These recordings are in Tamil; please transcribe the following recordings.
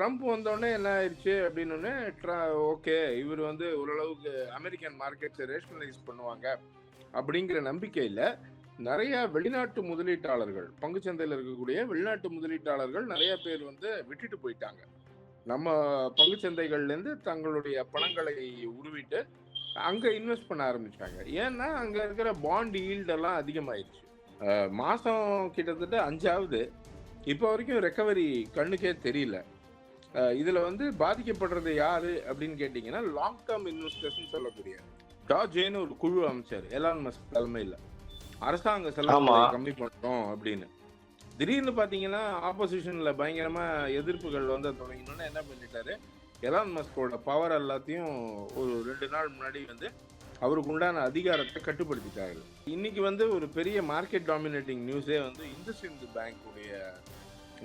Trump வந்தோடனே என்ன ஆயிடுச்சு அப்படின்னு ஓகே இவர் வந்து ஓரளவுக்கு அமெரிக்கன் மார்க்கெட்ஸை ரேஷனலைஸ் பண்ணுவாங்க அப்படிங்கிற நம்பிக்கையில் நிறைய வெளிநாட்டு முதலீட்டாளர்கள் பங்குச்சந்தையில் இருக்கக்கூடிய வெளிநாட்டு முதலீட்டாளர்கள் நிறைய பேர் வந்து விட்டுட்டு போயிட்டாங்க. நம்ம பங்குச்சந்தைகள்லேருந்து தங்களுடைய பணங்களை உருவிட்டு அங்கே இன்வெஸ்ட் பண்ண ஆரம்பிச்சாங்க ஏன்னா அங்கே இருக்கிற பாண்ட் ஈல்டெல்லாம் அதிகமாயிருச்சு. மாதம் கிட்டத்தட்ட அஞ்சாவது இப்போ வரைக்கும் ரெக்கவரி கண்ணுக்கே தெரியல. இதுல வந்து பாதிக்கப்படுறது யாரு அப்படின்னு கேட்டீங்கன்னா லாங் டேர்ம் இன்வெஸ்டர்ஸ் சொல்லக்கூடிய டாஜேன்னு ஒரு குழு அமைச்சார். எலான் மஸ்க் தலைமையில். அரசாங்க செலவு. கம்மி பண்றோம் அப்படின்னு. திடீர்னு பாத்தீங்கன்னா ஆப்போசிஷன்ல பயங்கரமா எதிர்ப்புகள் வந்து தொடங்கினோன்னு என்ன பண்ணிட்டாரு? எலான் மஸ்கோட பவர் எல்லாத்தையும் ஒரு ரெண்டு நாள் முன்னாடி வந்து அவருக்கு உண்டான அதிகாரத்தை கட்டுப்படுத்திட்டாரு. இன்னைக்கு வந்து ஒரு பெரிய மார்க்கெட் டாமினேட்டிங் நியூஸே வந்து இந்துஸ்இந்து பேங்க்குடைய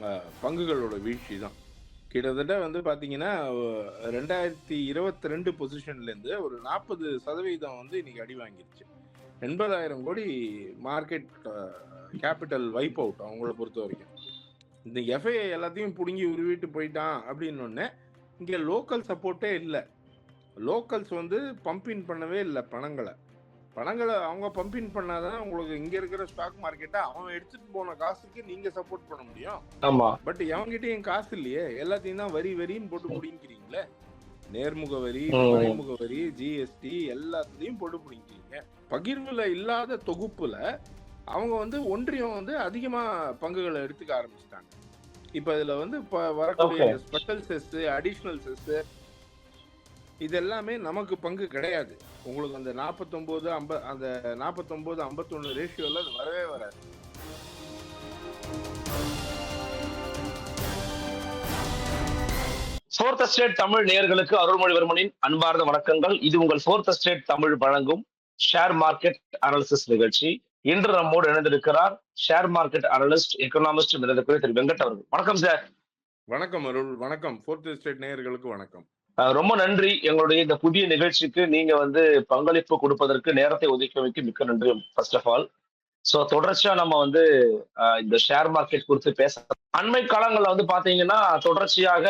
அஹ், பங்குகளோட வீழ்ச்சி தான் கிட்டத்தட்ட வந்து பார்த்தீங்கன்னா ரெண்டாயிரத்தி இருபத்தி ரெண்டு பொசிஷன்லேருந்து ஒரு நாற்பது சதவீதம் வந்து இன்னைக்கு அடி வாங்கிருச்சு. எண்பதாயிரம் கோடி மார்க்கெட் கேபிட்டல் வைப் அவுட் அவங்கள பொறுத்த வரைக்கும். இந்த எஃப்ஐ எல்லாத்தையும் பிடுங்கி உருவிட்டு போயிட்டான் அப்படின்னொடனே இங்கே லோக்கல் சப்போர்ட்டே இல்லை. லோக்கல்ஸ் வந்து பம்பின் பண்ணவே இல்லை பணங்களை. பணங்களை அவங்க பம்பின் பண்ணாதான் உங்களுக்கு இங்கே இருக்கிற ஸ்டாக் மார்க்கெட்டை அவன் எடுத்துட்டு போன காசுக்கு நீங்கள் சப்போர்ட் பண்ண முடியும். ஆமா. பட் எவன்கிட்டயும் காசு இல்லையே. எல்லாத்தையும் தான் வரி வரின்னு போட்டு முடிங்கிறீங்களே நேர்முக வரி. மறைமுக வரி ஜிஎஸ்டி எல்லாத்துலயும் போட்டு பிடிக்கிறீங்க பகிர்வுல இல்லாத தொகுப்புல அவங்க வந்து ஒன்றியம் வந்து அதிகமா பங்குகளை எடுத்துக்க ஆரம்பிச்சிட்டாங்க. இப்ப இதுல வந்து இப்ப வரக்கூடிய. ஸ்பெஷல் செஸ் அடிஷனல் செஸ் இது எல்லாமே நமக்கு பங்கு கிடையாது. உங்களுக்கு அந்த நாற்பத்தொம்போது ஐம்ப அந்த நாற்பத்தொம்போது ஐம்பத்தொன்னு ரேஷியோல அது வரவே வராது. ஃபோர்த் ஸ்டேட் தமிழ் நேயர்களுக்கு அருள்மொழிவர்மனின் அன்பார்ந்த வணக்கங்கள். இது உங்கள் ஃபோர்த் ஸ்டேட் தமிழ் வழங்கும் ஷேர் மார்க்கெட் அனாலிசிஸ் நிகழ்ச்சி. இன்று நம்மோடு இணைந்திருக்கிறார் share market analyst economist Thiru Venkat அவர்கள். வணக்கம் சார். வணக்கம் அருள். வணக்கம். ஃபோர்த் ஸ்டேட் நேயர்களுக்கு வணக்கம். ரொம்ப நன்றி. எங்களுடைய இந்த புதிய நிகழ்ச்சிக்கு நீங்க வந்து பங்களிப்பு கொடுப்பதற்கு நேரத்தை ஒதுக்கி வைக்க மிக்க நன்றி ஃபர்ஸ்ட் ஆஃப் ஆல் சோ தொடர்ச்சியா நம்ம வந்து இந்த ஷேர் மார்க்கெட் குறித்து பேச அண்மை காலங்கள்ல வந்து பாத்தீங்கன்னா தொடர்ச்சியாக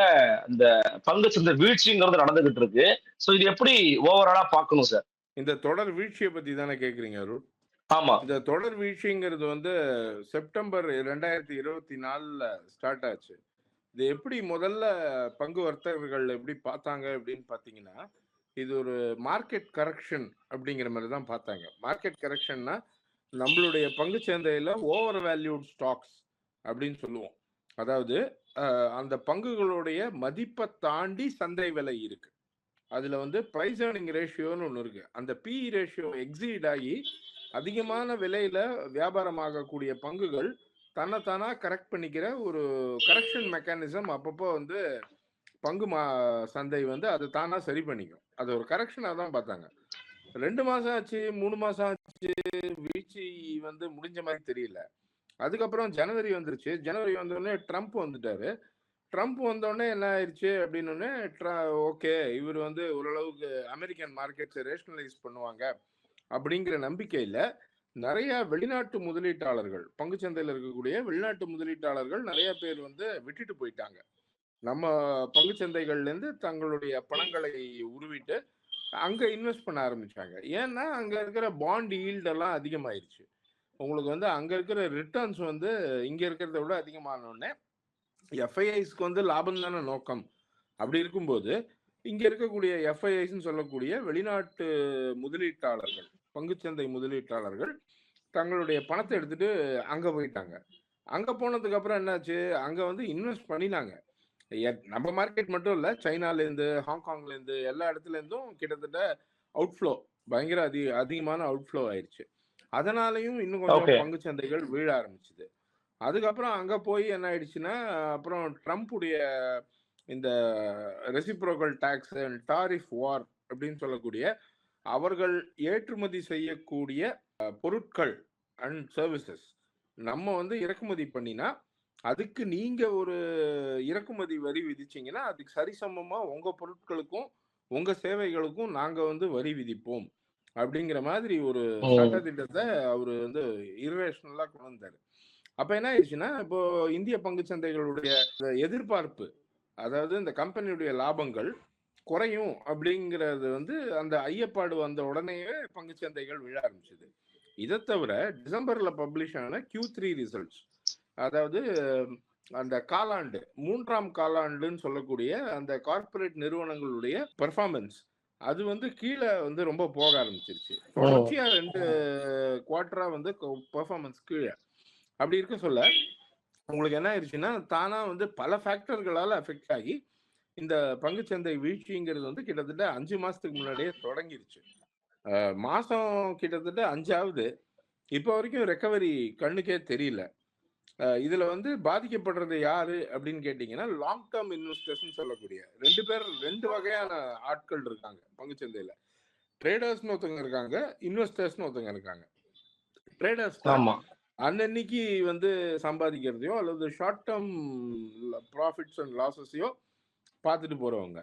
இந்த பங்கு சந்தை வீழ்ச்சிங்கிறது நடந்துகிட்டு இருக்கு. சோ இது எப்படி ஓவராலா பார்க்கணும் சார் இந்த தொடர் வீழ்ச்சியை பத்தி தானே கேக்குறீங்க அருள் ஆமா. இந்த தொடர் வீழ்ச்சிங்கிறது வந்து செப்டம்பர் ரெண்டாயிரத்தி இருபத்தி நாலுல ஸ்டார்ட் ஆச்சு. இது எப்படி முதல்ல பங்கு வர்த்தகர்கள் எப்படி பார்த்தாங்க அப்படின்னு பார்த்தீங்கன்னா இது ஒரு மார்க்கெட் கரெக்ஷன் அப்படிங்கிற மாதிரி தான் பார்த்தாங்க. மார்க்கெட் கரெக்ஷன்னா நம்மளுடைய பங்கு சந்தையில் ஓவர் வேல்யூட் ஸ்டாக்ஸ் அப்படின்னு சொல்லுவோம். அதாவது அந்த பங்குகளுடைய மதிப்பை தாண்டி சந்தை விலை இருக்கு. அதில் வந்து ப்ரைஸ் ஏர்னிங் ரேஷியோன்னு ஒன்று இருக்கு. அந்த பி ரேஷியோ எக்ஸீட் ஆகி அதிகமான விலையில வியாபாரமாகக்கூடிய பங்குகள் தன்னைத்தானா கரெக்ட் பண்ணிக்கிற ஒரு கரெக்ஷன் மெக்கானிசம் அப்பப்போ வந்து பங்கு மா சந்தை வந்து அது தானா சரி பண்ணிக்கும். அது ஒரு கரெக்ஷனாக தான் பார்த்தாங்க. ரெண்டு மாசம் ஆச்சு மூணு மாசம் ஆச்சு வீழ்ச்சி வந்து முடிஞ்ச மாதிரி தெரியல. அதுக்கப்புறம் ஜனவரி வந்துருச்சு. ஜனவரி வந்தோடனே ட்ரம்ப் வந்துட்டாரு. ட்ரம்ப் வந்தோடனே என்ன ஆயிடுச்சு அப்படின்னு ஓகே இவர் வந்து ஓரளவுக்கு அமெரிக்கன் மார்க்கெட்ஸை ரேஷனலைஸ் பண்ணுவாங்க அப்படிங்கிற நம்பிக்கையில் நிறைய வெளிநாட்டு முதலீட்டாளர்கள் பங்குச்சந்தையில் இருக்கக்கூடிய வெளிநாட்டு முதலீட்டாளர்கள் நிறைய பேர் வந்து விட்டுட்டு போயிட்டாங்க. நம்ம பங்கு சந்தைகள்லேருந்து தங்களுடைய பணங்களை உருவிட்டு அங்கே இன்வெஸ்ட் பண்ண ஆரம்பிச்சாங்க. ஏன்னா அங்கே இருக்கிற பாண்ட் ஈல்டெல்லாம் அதிகமாயிருச்சு. உங்களுக்கு வந்து அங்கே இருக்கிற ரிட்டர்ன்ஸ் வந்து இங்கே இருக்கிறத விட அதிகமானோடனே எஃப்ஐஐஸ்க்கு வந்து லாபம் தானே நோக்கம். அப்படி இருக்கும்போது இங்கே இருக்கக்கூடிய எஃப்ஐஐஸ்ன்னு சொல்லக்கூடிய வெளிநாட்டு முதலீட்டாளர்கள் பங்குச்சந்தை முதலீட்டாளர்கள் தங்களுடைய பணத்தை எடுத்துட்டு அங்க போயிட்டாங்க. அங்க போனதுக்கு அப்புறம் என்னாச்சு? அங்க வந்து இன்வெஸ்ட் பண்ணினாங்க. நம்ம மார்க்கெட் மட்டும் இல்ல சைனால இருந்து ஹாங்காங்ல இருந்து எல்லா இடத்துல இருந்தும் கிட்டத்தட்ட அவுட்ஃப்ளோ பயங்கர அதி அதிகமான அவுட்ஃப்ளோ ஆயிருச்சு. அதனாலையும் இன்னும். கொஞ்சம் பங்கு சந்தைகள் வீழ ஆரம்பிச்சுது. அதுக்கப்புறம் அங்க போய் என்ன ஆயிடுச்சுன்னா அப்புறம் ட்ரம்ப்புடைய இந்த reciprocal tax and tariff war அப்படின்னு சொல்லக்கூடிய அவர்கள் ஏற்றுமதி செய்யக்கூடிய பொருட்கள் அண்ட் சர்வீசஸ் நம்ம வந்து இறக்குமதி பண்ணினா அதுக்கு நீங்க ஒரு இறக்குமதி வரி விதிச்சீங்கன்னா அதுக்கு சரிசமமா உங்க பொருட்களுக்கும் உங்க சேவைகளுக்கும் நாங்க வந்து வரி விதிப்போம். அப்படிங்கிற மாதிரி ஒரு. சட்டத்திட்டத்தை அவர் வந்து இரேஷனலா கொண்டு வந்தாரு. அப்ப என்ன ஆயிடுச்சுன்னா இப்போ இந்திய பங்கு சந்தைகளுடைய எதிர்பார்ப்பு அதாவது இந்த கம்பெனியுடைய லாபங்கள் குறையும் அப்படிங்கிறது வந்து அந்த ஐயப்பாடு வந்த உடனேயே பங்கு சந்தைகள் விழ ஆரம்பிச்சது. இதை தவிர டிசம்பர்ல பப்ளிஷ் ஆன கியூ த்ரீ ரிசல்ட்ஸ் அதாவது அந்த காலாண்டு மூன்றாம் காலாண்டுன்னு சொல்லக்கூடிய அந்த கார்ப்பரேட் நிறுவனங்களுடைய பெர்ஃபார்மன்ஸ் அது வந்து கீழே வந்து ரொம்ப போக ஆரம்பிச்சிருச்சு. தொடர்ச்சியா ரெண்டு குவார்டரா வந்து பெர்ஃபார்மன்ஸ் கீழே. அப்படி இருக்க சொல்ல உங்களுக்கு என்ன ஆயிடுச்சுன்னா தானா வந்து பல ஃபேக்டர்களால அஃபெக்ட் ஆகி இந்த பங்குச்சந்தை வீழ்ச்சிங்கிறது வந்து கிட்டத்தட்ட அஞ்சு மாசத்துக்கு முன்னாடியே தொடங்கிருச்சு. மாசம் கிட்டத்தட்ட அஞ்சாவது. இப்போ வரைக்கும் ரெக்கவரி கண்ணுக்கே தெரியல. இதுல வந்து பாதிக்கப்படுறது யாரு அப்படின்னு கேட்டீங்கன்னா லாங் டேர்ம் இன்வெஸ்டர்ஸ் சொல்லக்கூடிய ரெண்டு பேர் ரெண்டு வகையான ஆட்கள் இருக்காங்க பங்குச்சந்தையில. ட்ரேடர்ஸ்னு ஒருத்தவங்க இருக்காங்க இன்வெஸ்டர்ஸ்னு ஒருத்தவங்க இருக்காங்க. ட்ரேடர்ஸ் அன்னன்னைக்கு வந்து சம்பாதிக்கிறதையோ அல்லது ஷார்ட் டேர்ம் ப்ராஃபிட்ஸ் அண்ட் லாஸஸையோ பார்த்துட்டு போறவங்க.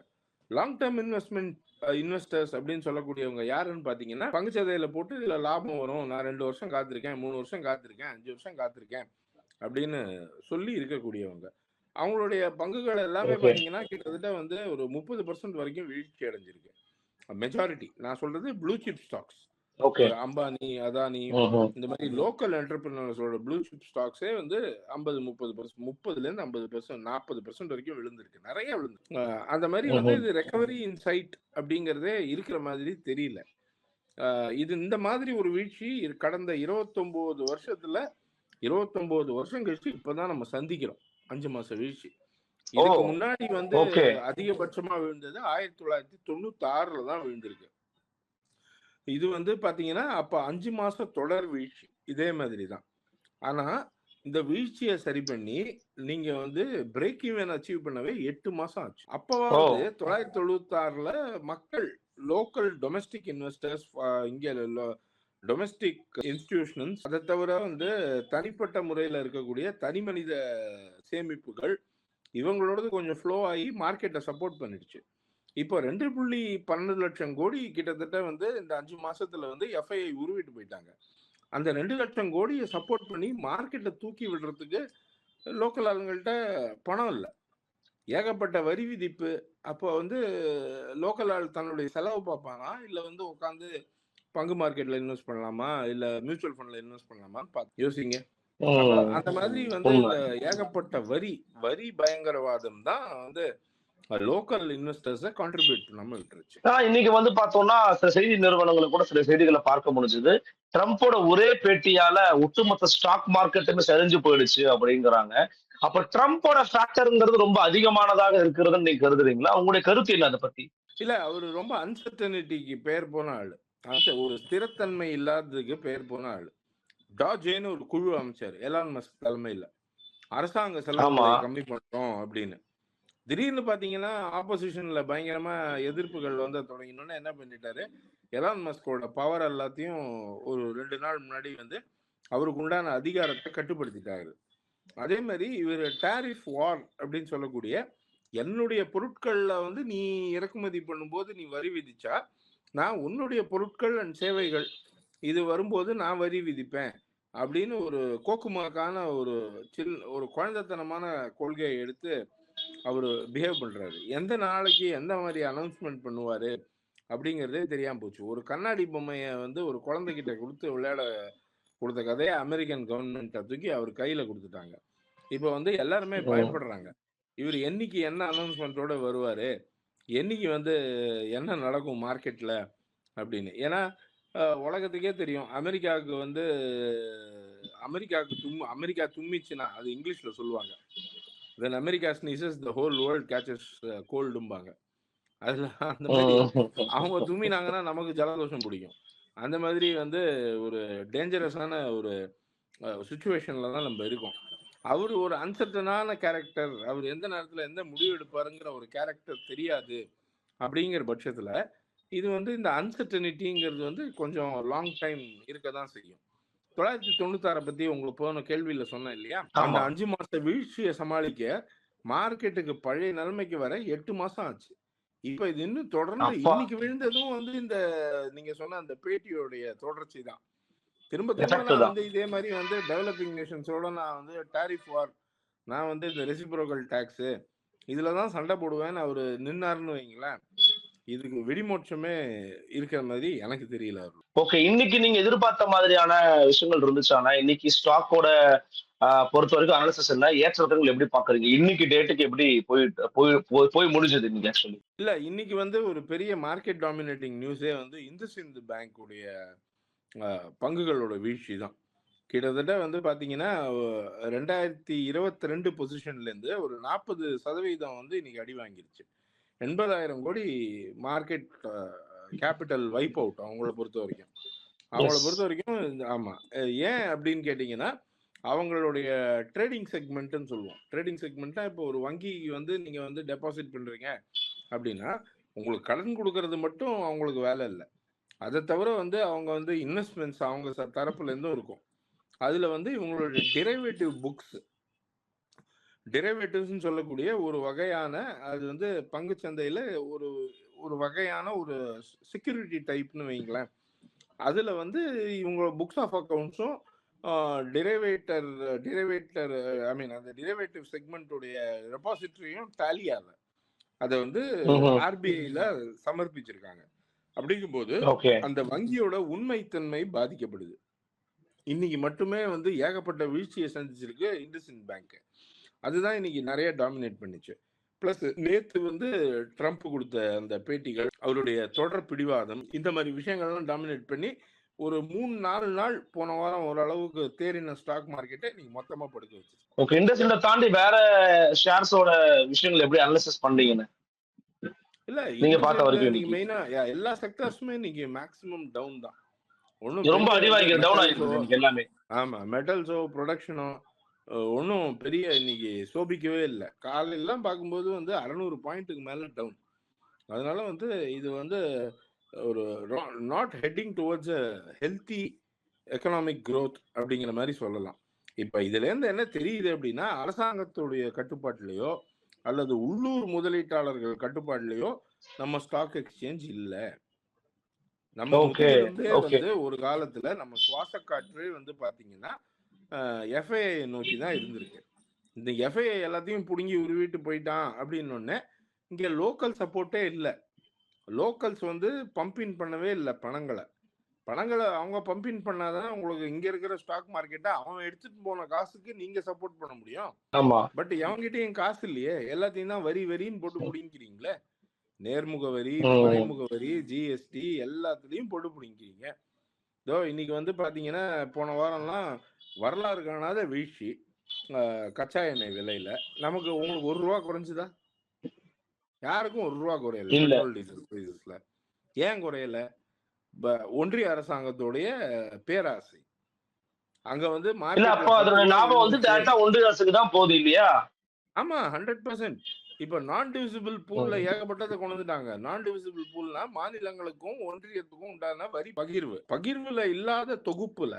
லாங் டேர்ம் இன்வெஸ்ட்மெண்ட் இன்வெஸ்டர்ஸ் அப்படின்னு சொல்லக்கூடியவங்க யாருன்னு பார்த்தீங்கன்னா பங்குச்சந்தையில போட்டு இதுல லாபம் வரும். நான் ரெண்டு வருஷம் காத்திருக்கேன் மூணு வருஷம் காத்திருக்கேன் அஞ்சு வருஷம் காத்திருக்கேன் அப்படின்னு சொல்லி இருக்கக்கூடியவங்க. அவங்களுடைய பங்குகள் எல்லாமே. பார்த்தீங்கன்னா கிட்டத்தட்ட வந்து ஒரு முப்பது பர்சன்ட் வரைக்கும் வீழ்ச்சி அடைஞ்சிருக்கு. மெஜாரிட்டி நான் சொல்றது blue chip stocks Ambani Adani இந்த மாதிரி லோக்கல் என்டர்பிரினர்ஸோட ப்ளூ சிப் ஸ்டாக்ஸே வந்து ஐம்பது முப்பது பர்சன்ட் முப்பதுல இருந்து ஐம்பது பர்சன்ட் நாற்பது பர்சன்ட் வரைக்கும் விழுந்திருக்கு. நிறைய விழுந்து அந்த மாதிரி வந்து இது ரெக்கவரி இன் சைட் அப்படிங்கிறதே இருக்கிற மாதிரி தெரியல. இது இந்த மாதிரி ஒரு வீழ்ச்சி கடந்த இருபத்தொன்பது வருஷத்துல இருபத்தொன்பது வருஷம் கழிச்சு இப்பதான் நம்ம சந்திக்கிறோம். அஞ்சு மாச வீழ்ச்சி. இதுக்கு முன்னாடி வந்து. அதிகபட்சமா விழுந்தது ஆயிரத்தி தொள்ளாயிரத்தி தொண்ணூத்தி ஆறுல தான் விழுந்திருக்கு. இது வந்து பாத்தீங்கன்னா அப்ப அஞ்சு மாசம் தொடர் வீழ்ச்சி. இதே மாதிரி தான். ஆனா இந்த வீழ்ச்சியை சரி பண்ணி நீங்க வந்து பிரேக் ஈவன் அச்சீவ் பண்ணவே எட்டு மாசம் ஆச்சு. அப்பவாவது தொள்ளாயிரத்தி தொண்ணூத்தி ஆறுல மக்கள் லோக்கல் டொமஸ்டிக் இன்வெஸ்டர்ஸ் இங்க டொமஸ்டிக் இன்ஸ்டிடியூஷன்ஸ் அதை தவிர வந்து தனிப்பட்ட முறையில் இருக்கக்கூடிய தனி மனித சேமிப்புகள் இவங்களோடது கொஞ்சம் ஃப்ளோ ஆகி மார்க்கெட்டை சப்போர்ட் பண்ணிடுச்சு. இப்போ ரெண்டு புள்ளி பன்னெண்டு லட்சம் கோடி கிட்டத்தட்ட வந்து இந்த அஞ்சு மாசத்துல வந்து எஃப்ஐஐ உருவிட்டு போயிட்டாங்க. அந்த ரெண்டு லட்சம் கோடியை சப்போர்ட் பண்ணி மார்க்கெட்டை தூக்கி விடுறதுக்கு லோக்கல் ஆளுங்கள்ட்ட பணம் இல்லை. ஏகப்பட்ட வரி விதிப்பு. அப்போ வந்து லோக்கல் ஆள் தன்னுடைய செலவு பார்ப்பானா இல்லை வந்து உட்காந்து பங்கு மார்க்கெட்ல இன்வெஸ்ட் பண்ணலாமா? இல்ல மியூச்சுவல் ஃபண்ட்ல இன்வெஸ்ட் பண்ணலாமான்னு பார்த்து யோசிங்க. அந்த மாதிரி வந்து ஏகப்பட்ட வரி வரி பயங்கரவாதம் தான் வந்து லோக்கல் இன்வெஸ்டர்ஸை கான்ட்ரிபியூட் பண்ணாம விட்டுருச்சு. இன்னைக்கு வந்து பார்த்தோம்னா சில செய்தி நிறுவனங்களை கூட சில செய்திகளை பார்க்க முடிஞ்சது. ட்ரம்ப்போட ஒரே பேட்டியால ஒட்டுமொத்த ஸ்டாக் மார்க்கெட்டுமே சரிஞ்சு போயிடுச்சு அப்படிங்கிறாங்க. அப்ப ட்ரம்ப்போட ஃபேக்டருங்கிறது ரொம்ப அதிகமானதாக இருக்கிறதுன்னு நீங்க கருதுறீங்களா? உங்களுடைய கருத்து என்ன அதை பத்தி? இல்ல அவரு ரொம்ப அன்சர்டனிட்டிக்கு பேர் போன ஆளு. ஒரு ஸ்திரத்தன்மை இல்லாததுக்கு பேர் போன ஆளு. டாஜேன்னு ஒரு குழு அமைச்சார். எலான் மஸ்க் தலைமையில. அரசாங்க ஆமா. கம்மி பண்றோம் அப்படின்னு. திடீர்னு பாத்தீங்கன்னா ஆப்போசிஷன்ல பயங்கரமா எதிர்ப்புகள் வந்து தொடங்கினோன்னு என்ன பண்ணிட்டாரு? எலான் மஸ்கோட பவர் எல்லாத்தையும் ஒரு ரெண்டு நாள் முன்னாடி வந்து அவருக்கு உண்டான அதிகாரத்தை கட்டுப்படுத்திட்டாரு. அதே மாதிரி இவர் டாரிஃப் வார் அப்படின்னு சொல்லக்கூடிய என்னுடைய பொருட்களில் வந்து நீ இறக்குமதி பண்ணும்போது நீ வரி விதிச்சா நான் உன்னுடைய பொருட்கள் அண்ட் சேவைகள் இது வரும்போது நான் வரி விதிப்பேன் அப்படின்னு ஒரு கோக்குமாக்கான ஒரு சில் ஒரு குழந்தைத்தனமான கொள்கையை எடுத்து அவர் பிஹேவ் பண்றாரு. எந்த நாளைக்கு எந்த மாதிரி அனௌன்ஸ்மெண்ட் பண்ணுவாரு அப்படிங்கிறதே தெரியாம போச்சு. ஒரு கண்ணாடி பொம்மையை வந்து ஒரு குழந்தைகிட்ட கொடுத்து விளையாட கொடுத்த கதையை அமெரிக்கன் கவர்மெண்ட்டை தூக்கி அவர் கையில கொடுத்துட்டாங்க. இப்போ வந்து எல்லாருமே. பயப்படுறாங்க. இவர் என்னைக்கு என்ன அனௌன்ஸ்மெண்ட்டோட வருவாரு? என்னைக்கு வந்து என்ன நடக்கும் மார்க்கெட்ல அப்படின்னு. ஏன்னா உலகத்துக்கே தெரியும். அமெரிக்காவுக்கு வந்து அமெரிக்காவுக்கு தும் அமெரிக்கா தும்மிச்சுன்னா அது இங்கிலீஷ்ல சொல்லுவாங்க. Then America sneezes the whole world catches கோல்டும்பாங்க அதுல அந்த மாதிரி அவங்க தும்மினாங்கன்னா நமக்கு ஜலதோஷம் பிடிக்கும். அந்த மாதிரி வந்து ஒரு டேஞ்சரஸான ஒரு சுச்சுவேஷன்ல தான் நம்ம இருக்கோம். அவர் ஒரு அன்சர்டனான கேரக்டர் அவர் எந்த நேரத்தில் எந்த முடிவு எடுப்பாருங்கிற ஒரு கேரக்டர் தெரியாது அப்படிங்கிற பட்சத்தில் இது வந்து இந்த அன்சர்டனிட்டிங்கிறது வந்து கொஞ்சம் லாங் டைம் இருக்க தான் செய்யும். தொள்ளாயிரத்தி தொண்ணூத்தாறை பத்தி உங்களுக்கு போன கேள்வியில சொன்னேன் இல்லையா அந்த. அஞ்சு மாச வீழ்ச்சியை சமாளிக்க மார்க்கெட்டுக்கு பழைய நிலைமைக்கு வர எட்டு மாசம் ஆச்சு இப்ப இது இன்னும் தொடர்ந்து. இன்னைக்கு விழுந்ததும் வந்து இந்த நீங்க சொன்ன அந்த பேட்டியோடைய தொடர்ச்சி தான் திரும்ப திரும்ப. வந்து இதே மாதிரி வந்து டெவலப்பிங் நேஷன்ஸோட நான் வந்து டாரிஃப் வார் நான் வந்து இந்த ரெசிப்ரோக்கல் டாக்ஸ் இதுல தான் சண்டை போடுவேன்னு அவரு நின்னாருன்னு வைங்களேன் இதுக்கு வெடிமோட்சமே இருக்கிற மாதிரி எனக்கு தெரியல ஓகே இன்னைக்கு நீங்க எதிர்பார்த்த மாதிரியான விஷயங்கள் இருந்துச்சானா இன்னைக்கு ஸ்டாக்கோட பொறுத்த வரைக்கும் அனாலிசிஸ் என்ன? ஏற்றங்கள் எப்படி பாக்குறீங்க இன்னைக்கு டேட்டுக்கு எப்படி போயிட்டு போய் போய்- போய் முடிஞ்சது இன்னைக்கு ஆக்சுவலி இல்ல இன்னைக்கு வந்து ஒரு பெரிய மார்க்கெட் டாமினேட்டிங் நியூஸே வந்து இந்துசிந்த் பேங்க் உடைய அஹ், பங்குகளோட வீழ்ச்சி தான். கிட்டத்தட்ட வந்து பாத்தீங்கன்னா அஹ், ரெண்டாயிரத்தி இருபத்தி ரெண்டு பொசிஷன்ல இருந்து ஒரு நாற்பது சதவீதம் வந்து இன்னைக்கு அடி வாங்கிருச்சு. எண்பதாயிரம் கோடி மார்க்கெட் கேபிட்டல் வைப் அவுட் அவங்கள பொறுத்த வரைக்கும் அவங்கள. பொறுத்த வரைக்கும் ஆமா. ஏன் அப்படின்னு கேட்டிங்கன்னா அவங்களுடைய ட்ரேடிங் செக்மெண்ட்னு சொல்லுவோம். ட்ரேடிங் செக்மெண்ட்னா இப்போ ஒரு வங்கி வந்து நீங்க வந்து டெபாசிட் பண்றீங்க அப்படின்னா உங்களுக்கு கடன் கொடுக்கறது மட்டும் அவங்களுக்கு வேலை இல்லை. அதை தவிர வந்து அவங்க வந்து இன்வெஸ்ட்மெண்ட்ஸ் அவங்க ச- தரப்புல இருந்தும் இருக்கும். அதுல வந்து இவங்களுடைய டிரைவேட்டிவ் புக்ஸ் டெரிவேட்டிவ்ஸ்னு சொல்லக்கூடிய ஒரு வகையான அது வந்து பங்கு சந்தையில ஒரு ஒரு வகையான ஒரு செக்யூரிட்டி டைப்னு வைங்களேன் அதுல வந்து இவங்க புக்ஸ் ஆஃப் அக்கவுண்ட்ஸும் டிரைவேட்டர் டிரைவேட்டர் ஐ மீன் அந்த டிரைவேட்டிவ் செக்மெண்ட்டுடைய ரெபாசிட்டரியும் ஆகல அதை. வந்து. ஆர்பிஐல சமர்ப்பிச்சிருக்காங்க. அப்படிங்கும்போது அந்த வங்கியோட உண்மைத்தன்மை பாதிக்கப்படுது. இன்னைக்கு மட்டுமே வந்து ஏகப்பட்ட வீழ்ச்சியை சந்திச்சிருக்கு இண்டஸ்இன் பேங்க். அதுதான் இன்னைக்கு நிறைய டாமினேட் பண்ணுச்சு. பிளஸ் நேத்து வந்து ட்ரம்ப் கொடுத்த அந்த பேட்டிகள் அவருடைய தொடர் பிடிவாதம் இந்த மாதிரி விஷயங்கள்லாம் டாமினேட் பண்ணி ஒரு மூணு நாலு நாள் போன வாரம் ஓரளவுக்கு தேறின ஸ்டாக் மார்க்கெட்டை இன்னைக்கு மொத்தமா படுக்க வச்சு ஓகே இண்டஸ்ட்ரியில தாண்டி வேற ஷேர்ஸோட விஷயங்கள் எப்படி அனாலிசிஸ் பண்றீங்கன்னு? இல்ல நீங்க பார்த்த வரைக்கும் இன்னைக்கு. மெயினா எல்லா செக்டர்ஸுமே இன்னைக்கு மேக்ஸிமம் டவுன் தான். ரொம்ப அடி வாங்கி டவுன் இன்னைக்கு எல்லாமே. ஆமா மெட்டல்ஸோ ப்ரொடக்ஷனோ ஒன்றும் பெரிய இன்னைக்கு சோபிக்கவே இல்லை. காலையெல்லாம் பார்க்கும்போது வந்து அறநூறு பாயிண்ட்டுக்கு மேலே டவுன். அதனால வந்து இது வந்து ஒரு not heading towards a healthy economic growth அப்படிங்கிற மாதிரி சொல்லலாம். இப்போ இதுலேருந்து என்ன தெரியுது அப்படின்னா அரசாங்கத்துடைய கட்டுப்பாட்டிலேயோ அல்லது உள்ளூர் முதலீட்டாளர்கள் கட்டுப்பாட்டிலேயோ நம்ம ஸ்டாக் எக்ஸ்சேஞ்ச் இல்லை. நம்ம. வந்து ஒரு காலத்துல நம்ம சுவாச காற்றே வந்து பாத்தீங்கன்னா எஃப்ஐஐ நோக்கி தான் இருந்திருக்கு. இந்த எஃப்ஐஐ எல்லாத்தையும் பிடுங்கி உருவிட்டு போயிட்டான் அப்படின்னு ஒண்ணு இங்க லோக்கல் சப்போர்ட்டே இல்லை. லோக்கல்ஸ் வந்து பம்பின் பண்ணவே இல்லை பணங்களை. பணங்களை அவங்க பம்பின் பண்ணாதான் உங்களுக்கு இங்க இருக்கிற ஸ்டாக் மார்க்கெட்டை அவன் எடுத்துட்டு போன காசுக்கு நீங்க சப்போர்ட் பண்ண முடியும். ஆமா. பட் எவங்கிட்டயும் காசு இல்லையே எல்லாத்தையும் தான் வரி வரின்னு போட்டு முடிங்கிறீங்களே நேர்முக வரி. மறைமுக வரி ஜிஎஸ்டி எல்லாத்துலயும் போட்டு பிடிங்கிறீங்க இதோ இன்னைக்கு வந்து பாத்தீங்கன்னா போன வாரம்லாம் வரலாறு காணாத வீழ்ச்சி கச்சா எண்ணெய் விலையில நமக்கு உங்களுக்கு ஒரு ரூபா குறைஞ்சுதா? யாருக்கும் ஒரு ரூபா குறையல. பெட்ரோல் டீசல் பிரைசஸ்ல ஏன் குறையல? ஒன்றிய அரசாங்கத்துடைய பேராசை. அங்க வந்து லாபம் வந்து இருந்துச்சு. டேரக்டா ஒன்றிய அரசுக்கு தான் போகுது இல்லையா? ஆமா ஹண்ட்ரட் பர்சன்ட் இப்ப நான் டிவிசிபிள் பூல்ல ஏகப்பட்டதை கொண்டு வந்துட்டாங்க. நான் டிவிசிபிள் பூல்னா மாநிலங்களுக்கும் ஒன்றியத்துக்கும் உண்டான வரி பகிர்வு. பகிர்வுல இல்லாத தொகுப்புல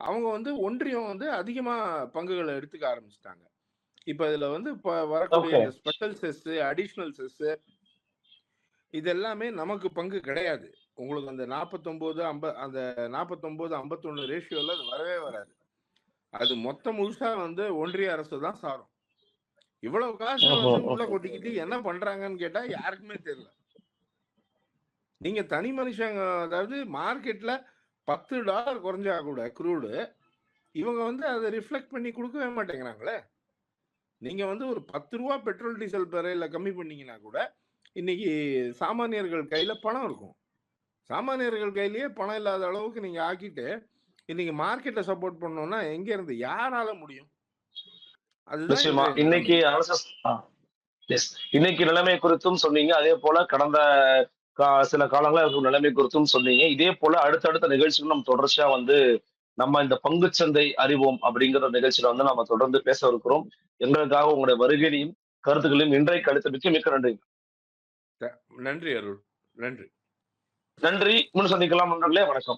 அவங்க வந்து ஒன்றியம் வந்து அதிகமா பங்குகளை எடுத்துக்க ஆரம்பிச்சிட்டாங்க. இப்ப இதுல வந்து இப்ப வரக்கூடிய. ஸ்பெஷல் செஸ் அடிஷனல் செஸ் இது எல்லாமே நமக்கு பங்கு கிடையாது. உங்களுக்கு அந்த நாற்பத்தொன்பது ஐம்ப அந்த நாற்பத்தொன்பது ஐம்பத்தொன்னு ரேஷியோல அது வரவே வராது. அது மொத்த முழுசா வந்து ஒன்றிய அரசு தான் சாரும். இவ்வளவு காசு வந்து உள்ள. கொட்டிக்கிட்டு என்ன பண்றாங்கன்னு கேட்டா யாருக்குமே தெரியல. நீங்க தனி மனுஷங்க அதாவது மார்க்கெட்ல பத்து டாலர் குறைஞ்சா கூட குரூடு இவங்க வந்து அதை ரிஃப்ளெக்ட் பண்ணி கொடுக்கவே மாட்டேங்கிறாங்களே. நீங்க வந்து ஒரு பத்து ரூபா பெட்ரோல் டீசல் விலையில கம்மி பண்ணீங்கன்னா கூட இன்னைக்கு சாமானியர்கள் கையில பணம் இருக்கும். சாமானியர்கள் கையிலேயே பணம் இல்லாத அளவுக்கு நீங்க ஆக்கிட்டு இன்னைக்கு மார்க்கெட்டை சப்போர்ட் பண்ணோம்னா எங்க இருந்து யாரால முடியும்? அதுதான் இன்னைக்கு இன்னைக்கு நிலைமை குறித்தும் சொன்னீங்க. அதே போல கடந்த சில காலங்களா இருக்கும் நிலைமை குறித்தும் சொன்னீங்க. இதே போல அடுத்தடுத்த நிகழ்ச்சிகள் நம்ம தொடர்ச்சியா வந்து நம்ம இந்த பங்குச்சந்தை அறிவோம் அப்படிங்கிற நிகழ்ச்சியில வந்து நம்ம தொடர்ந்து பேச இருக்கிறோம். எங்களுக்காக உங்களுடைய வருகையிலையும் கருத்துக்களையும் இன்றைக்கு அளித்தமைக்கு மிக்க நன்றி நன்றி அருள். நன்றி. நன்றி. முன் சந்திக்கலாம் நண்பர்களே. வணக்கம்.